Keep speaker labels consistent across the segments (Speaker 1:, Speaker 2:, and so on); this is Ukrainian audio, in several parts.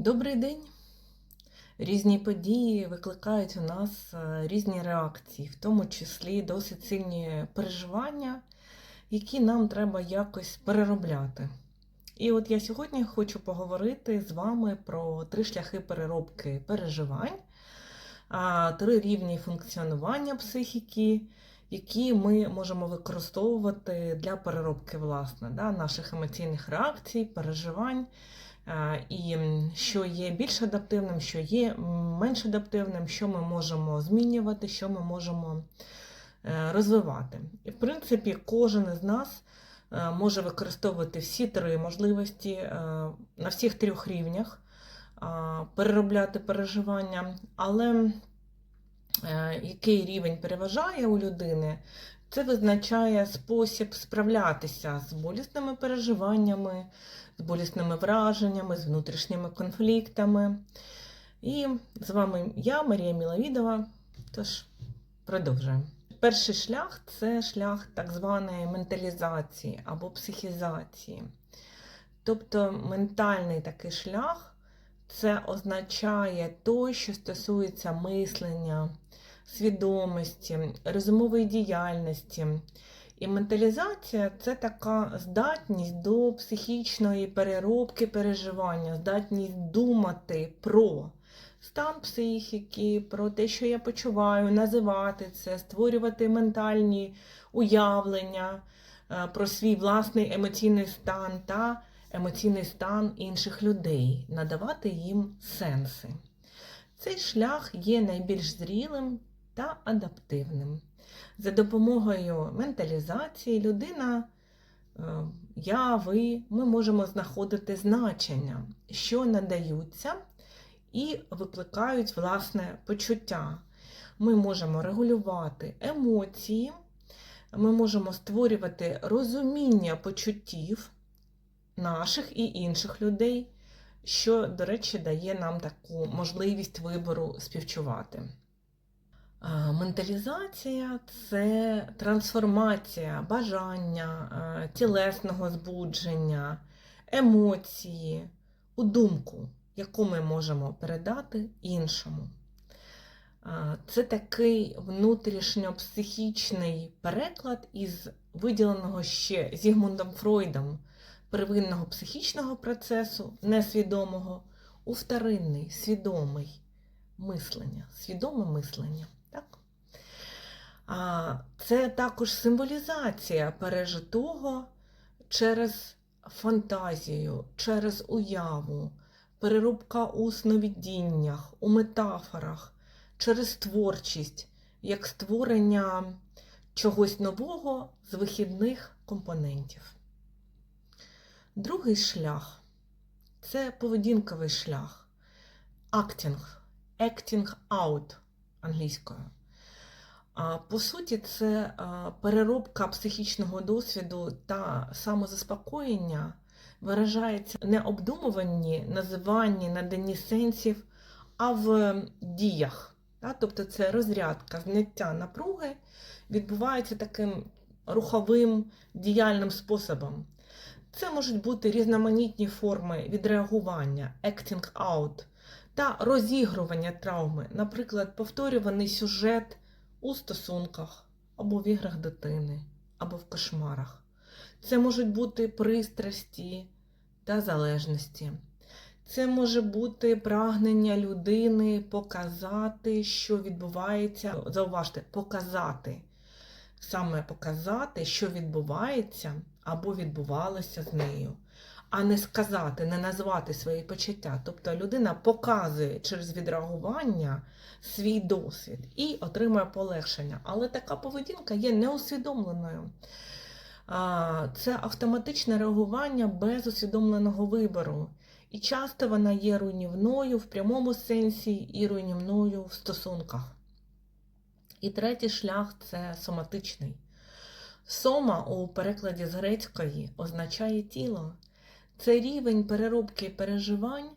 Speaker 1: Добрий день! Різні події викликають у нас е, різні реакції, в тому числі досить сильні переживання, які нам треба якось переробляти. І от я сьогодні хочу поговорити з вами про три шляхи переробки переживань, три рівні функціонування психіки, які ми можемо використовувати для переробки власне, да, наших емоційних реакцій, переживань. І що є більш адаптивним, що є менш адаптивним, що ми можемо змінювати, що ми можемо е, розвивати. І, в принципі, кожен із нас е, може використовувати всі три можливості е, на всіх трьох рівнях, переробляти переживання, але який рівень переважає у людини, це визначає спосіб справлятися з болісними переживаннями, з болісними враженнями, з внутрішніми конфліктами. І з вами я, Марія Міловідова. Тож продовжуємо. Перший шлях це шлях так званої менталізації або психізації. Тобто ментальний такий шлях це означає то, що стосується мислення, свідомості, розумової діяльності. І менталізація це така здатність до психічної переробки переживання, здатність думати про стан психіки, про те, що я почуваю, називати це, створювати ментальні уявлення е, про свій власний емоційний стан та емоційний стан інших людей, надавати їм сенси. Цей шлях є найбільш зрілим та адаптивним. За допомогою менталізації людина, е, я, ви, ми можемо знаходити значення, що надаються і викликають власне почуття. Ми можемо регулювати емоції, ми можемо створювати розуміння почуттів наших і інших людей, що, до речі, дає нам таку можливість вибору співчувати. Менталізація це трансформація бажання, тілесного збудження, емоції у думку, яку ми можемо передати іншому. Це такий внутрішньопсихічний переклад із виділеного ще Зігмундом Фройдом первинного психічного процесу, несвідомого, у вторинний, свідомий мислення, свідоме мислення. Це також символізація пережитого через фантазію, через уяву, переробка у сновидіннях, у метафорах, через творчість, як створення чогось нового з вихідних компонентів. Другий шлях це поведінковий шлях. Acting, acting out англійською. По суті, це переробка психічного досвіду та самозаспокоєння виражається не обдумуванні, називанні, наданні сенсів, а в діях. Тобто це розрядка, зняття напруги відбувається таким руховим діяльним способом. Це можуть бути різноманітні форми відреагування, acting out та розігрування травми, наприклад, повторюваний сюжет у стосунках або в іграх дитини, або в кошмарах. Це можуть бути пристрасті та залежності. Це може бути прагнення людини показати, що відбувається. Зауважте, показати. Саме показати, що відбувається або відбувалося з нею, а не сказати, не назвати свої почуття. Тобто людина показує через відреагування свій досвід і отримує полегшення. Але така поведінка є неусвідомленою. Це автоматичне реагування без усвідомленого вибору. І часто вона є руйнівною в прямому сенсі і руйнівною в стосунках. І третій шлях це соматичний. Сома у перекладі з грецької означає тіло. Це рівень переробки переживань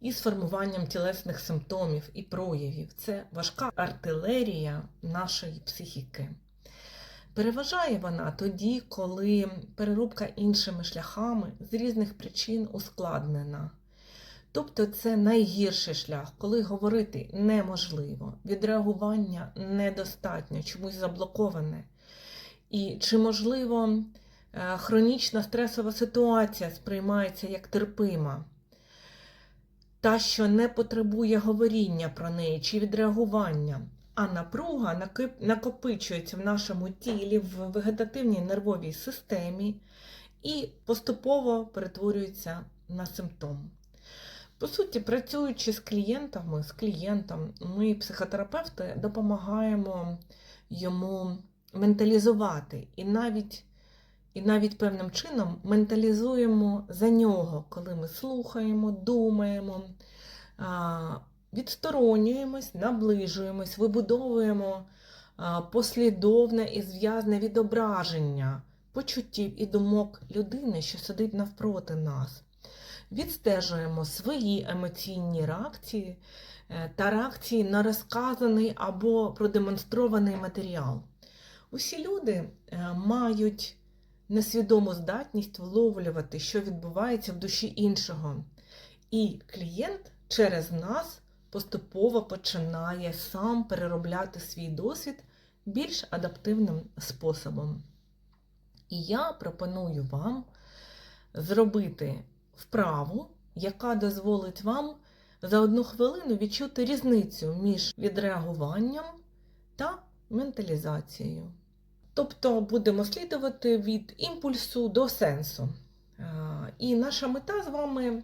Speaker 1: із формуванням тілесних симптомів і проявів. Це важка артилерія нашої психіки. Переважає вона тоді, коли переробка іншими шляхами з різних причин ускладнена. Тобто це найгірший шлях, коли говорити неможливо, відреагування недостатньо, чомусь заблоковане. І чи можливо хронічна стресова ситуація сприймається як терпима, та, що не потребує говоріння про неї чи відреагування, а напруга накопичується в нашому тілі в вегетативній нервовій системі і поступово перетворюється на симптом. По суті, працюючи з клієнтами, з клієнтом, ми, психотерапевти, допомагаємо йому менталізувати і навіть, і навіть певним чином менталізуємо за нього, коли ми слухаємо, думаємо, відсторонюємось, наближуємось, вибудовуємо послідовне і зв'язне відображення почуттів і думок людини, що сидить навпроти нас. Відстежуємо свої емоційні реакції е, та реакції на розказаний або продемонстрований матеріал. Усі люди е, мають несвідому здатність вловлювати, що відбувається в душі іншого. І клієнт через нас поступово починає сам переробляти свій досвід більш адаптивним способом. І я пропоную вам зробити вправу, яка дозволить вам за одну хвилину відчути різницю між відреагуванням та менталізацією. Тобто будемо слідувати від імпульсу до сенсу. І наша мета з вами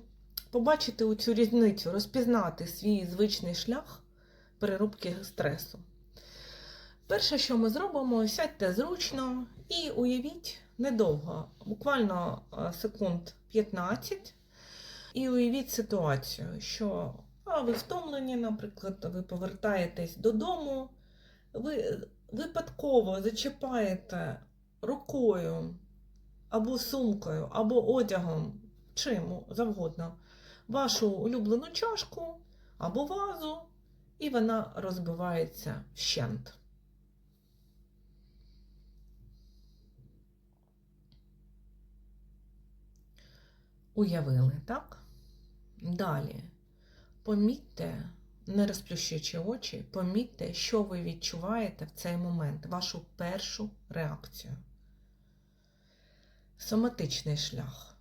Speaker 1: побачити цю різницю, розпізнати свій звичний шлях переробки стресу. Перше, що ми зробимо, сядьте зручно і уявіть недовго, буквально секунд 15, і уявіть ситуацію, що а, ви втомлені, наприклад, ви повертаєтесь додому, ви випадково зачіпаєте рукою або сумкою, або одягом, чим завгодно, вашу улюблену чашку або вазу, і вона розбивається вщент. Уявили, так? Далі. Помітьте, не розплющуючи очі, помітьте, що ви відчуваєте в цей момент, вашу першу реакцію. Соматичний шлях.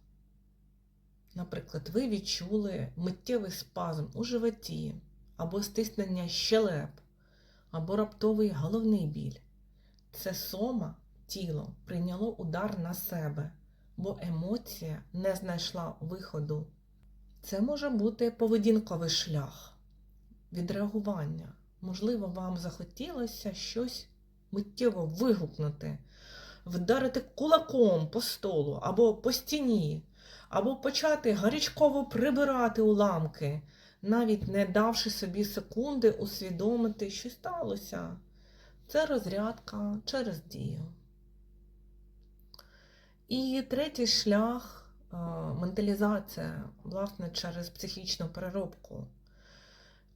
Speaker 1: Наприклад, ви відчули миттєвий спазм у животі, або стиснення щелеп, або раптовий головний біль. Це сома, тіло прийняло удар на себе, бо емоція не знайшла виходу. Це може бути поведінковий шлях, відреагування. Можливо, вам захотілося щось миттєво вигукнути, вдарити кулаком по столу або по стіні, або почати гарячково прибирати уламки, навіть не давши собі секунди усвідомити, що сталося. Це розрядка через дію. І третій шлях е, менталізація, власне, через психічну переробку.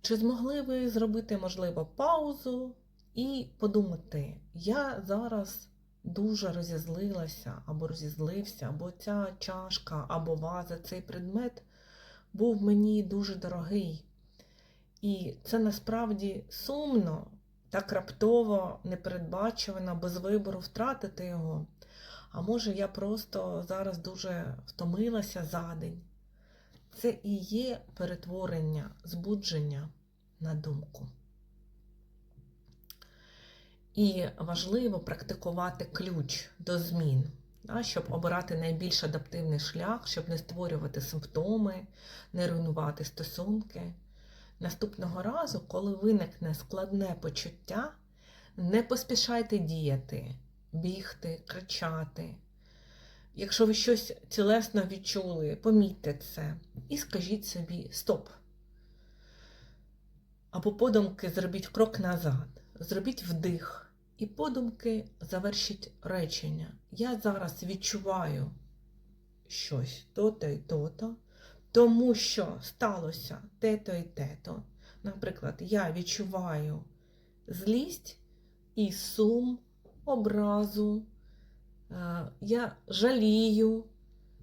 Speaker 1: Чи змогли ви зробити, можливо, паузу і подумати, я зараз дуже розізлилася, або розізлився, або ця чашка, або ваза, цей предмет був мені дуже дорогий. І це насправді сумно, так раптово, непередбачувано, без вибору втратити його. А може, я просто зараз дуже втомилася за день. Це і є перетворення, збудження на думку. І важливо практикувати ключ до змін, щоб обирати найбільш адаптивний шлях, щоб не створювати симптоми, не руйнувати стосунки. Наступного разу, коли виникне складне почуття, не поспішайте діяти, бігти, кричати. Якщо ви щось цілесно відчули, помітьте це і скажіть собі стоп. Або подумки зробіть крок назад, зробіть вдих і подумки завершіть речення. Я зараз відчуваю щось то-то і то-то, тому що сталося те-то і те-то. Наприклад, я відчуваю злість і сум, образу. Е, Я жалію,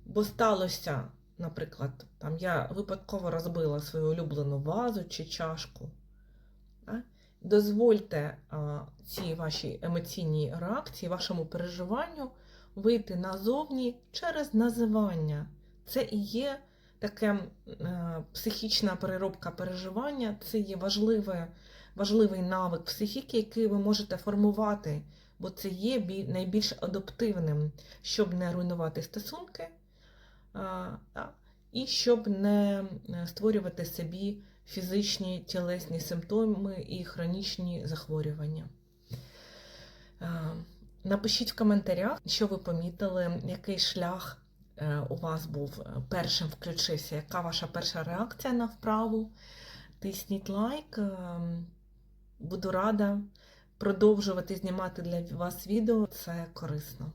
Speaker 1: бо сталося наприклад, там я випадково розбила свою улюблену вазу чи чашку. Дозвольте цій вашій емоційній реакції, вашому переживанню вийти назовні через називання. Це і є таке е, психічна переробка переживання, це є важливе, важливий навик психіки, який ви можете формувати, бо це є найбільш адаптивним, щоб не руйнувати стосунки і щоб не е, створювати собі фізичні тілесні симптоми і хронічні захворювання. Напишіть в коментарях, що ви помітили, який шлях е, у вас був е, першим включився, яка ваша перша реакція на вправу. Тисніть лайк. е, Буду рада продовжувати знімати для вас відео. Це корисно.